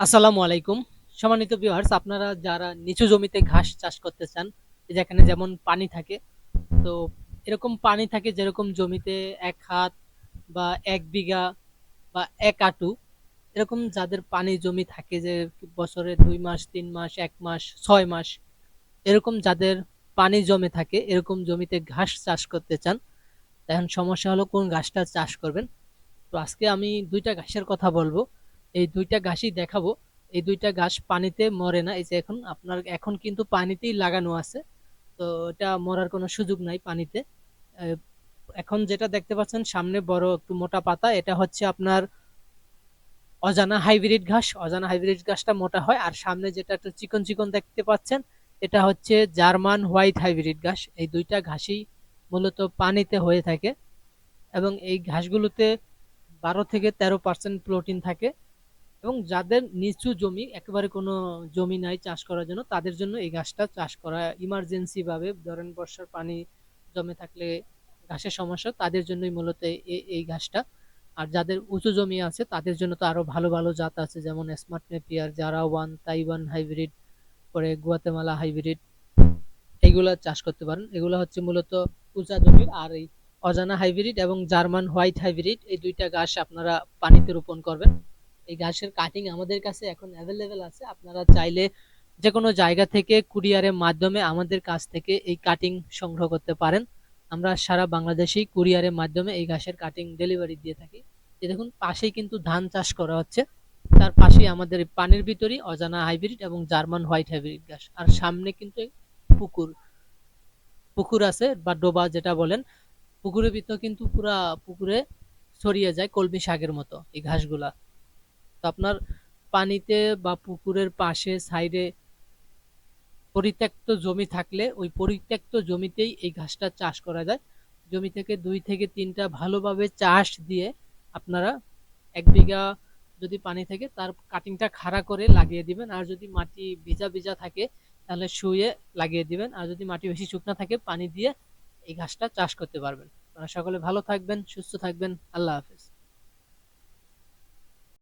আসসালামু আলাইকুম। সম্মানিত ভিউয়ার্স আপনারা যারা নিচু জমিতে ঘাস চাষ করতে চান যেখানে যেমন পানি থাকে, তো এরকম পানি থাকে যেরকম জমিতে এক হাত বা এক বিঘা বা এক আটু, এরকম যাদের পানি জমি থাকে যে বছরে দুই মাস, তিন মাস, এক মাস, ছয় মাস, এরকম যাদের পানি জমে থাকে, এরকম জমিতে ঘাস চাষ করতে চান এখন সমস্যা হলো কোন ঘাসটা চাষ করবেন। তো আজকে আমি দুইটা ঘাসের কথা বলব। এই দুইটা ঘাসই দেখাবো। এই দুইটা ঘাস পানিতে মরে না। এই যে এখন আপনার, এখন কিন্তু পানিতেই লাগানো আছে। তো এটা মরার কোনো সুযোগ নাই পানিতে। এখন যেটা দেখতে পাচ্ছেন, সামনে বড় একটু মোটা পাতা। এটা হচ্ছে আপনার অজানা হাইব্রিড ঘাস। অজানা হাইব্রিড ঘাসটা মোটা হয়। আর সামনে যেটা একটু চিকন চিকন দেখতে পাচ্ছেন, এটা হচ্ছে জার্মান হোয়াইট হাইব্রিড ঘাস। এই দুইটা ঘাসই মূলত পানিতে হয়ে থাকে। এবং এই ঘাসগুলোতে বারো থেকে তেরো পার্সেন্ট প্রোটিন থাকে। এবং যাদের নিচু জমি, একেবারে কোনো জমি নাই চাষ করার জন্য, তাদের জন্য এই ঘাসটা চাষ করা ইমার্জেন্সি ভাবে, ধরেন বর্ষার পানি জমে থাকলে ঘাসের সমস্যা, তাদের জন্যই মূলত এই ঘাসটা। আর যাদের উঁচু জমি আছে, তাদের জন্য তো আরও ভালো ভালো জাত আছে, যেমন স্মার্ট নেপিয়ার জারা ওয়ান তাইওয়ান হাইব্রিড পরে গুয়াতেমালা হাইব্রিড এইগুলা চাষ করতে পারেন। এগুলো হচ্ছে মূলত উঁচা জমির আর এই অজানা হাইব্রিড এবং জার্মান হোয়াইট হাইব্রিড এই দুইটা ঘাস আপনারা পানিতে রোপণ করবেন। এই ঘাসের কাটিং আমাদের কাছে এখন অ্যাভেলেবেল আছে। আপনারা চাইলে যে কোনো জায়গা থেকে কুরিয়ারের মাধ্যমে আমাদের কাছ থেকে এই কাটিং সংগ্রহ করতে পারেন। আমরা সারা বাংলাদেশেই কুরিয়ারের মাধ্যমে এই ঘাসের কাটিং ডেলিভারি দিয়ে থাকি। এই দেখুন, পাশেই কিন্তু ধান চাষ করা হচ্ছে। তার পাশেই আমাদের পানির ভিতরেই অজানা হাইব্রিড এবং জার্মান হোয়াইট হাইব্রিড ঘাস আর সামনে কিন্তু পুকুর পুকুর আছে বা ডোবা যেটা বলেন। পুকুরের ভিতর কিন্তু পুরা পুকুরে ছড়িয়ে যায় কলমি শাকের মতো এই ঘাসগুলা। আপনার পানিতে বা পুকুরের পাশে, সাইডে পরিত্যক্ত জমি থাকলে ওই পরিত্যক্ত জমিতেই এই ঘাসটা চাষ করা যায়। জমি থেকে দুই থেকে তিনটা ভালোভাবে চাষ দিয়ে আপনারা এক বিঘা যদি পানি থাকে তার কাটিংটা খাড়া করে লাগিয়ে দিবেন। আর যদি মাটি ভিজা ভিজা থাকে তাহলে শুয়ে লাগিয়ে দিবেন। আর যদি মাটি বেশি শুকনা থাকে পানি দিয়ে এই ঘাসটা চাষ করতে পারবেন। আপনারা সকলে ভালো থাকবেন, সুস্থ থাকবেন। আল্লাহ হাফেজ।